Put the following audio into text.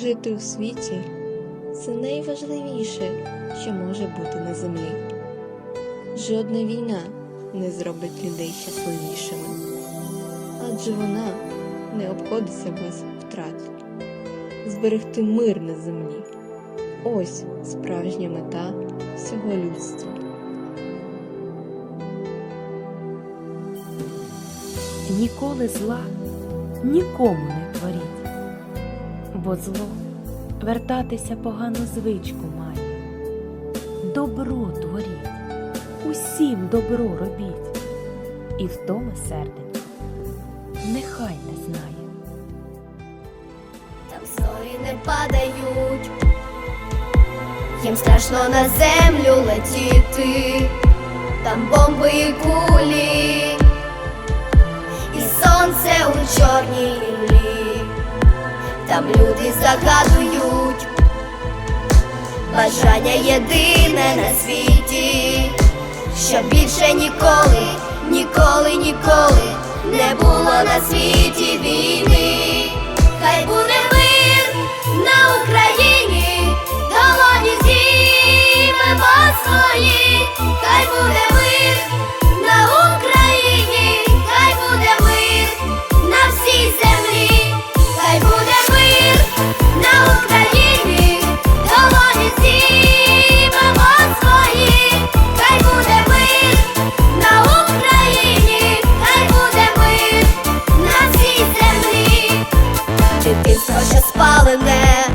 Жити у світі це найважливіше, що може бути на землі. Жодна війна не зробить людей щасливішими, адже вона не обходиться без втрат. Зберегти мир на землі ось справжня мета всього людства. Ніколи зла нікому не бо зло вертатися погану звичку має. Добро творіть, усім добро робіть, і втома серденько нехай не знає. Там зорі не падають, їм страшно на землю летіти, там бомби і кулі, і сонце у чорній там люди загадують, бажання єдине на світі, щоб більше ніколи, ніколи, ніколи не було на світі війни. Хай буде дитинство, що спалене.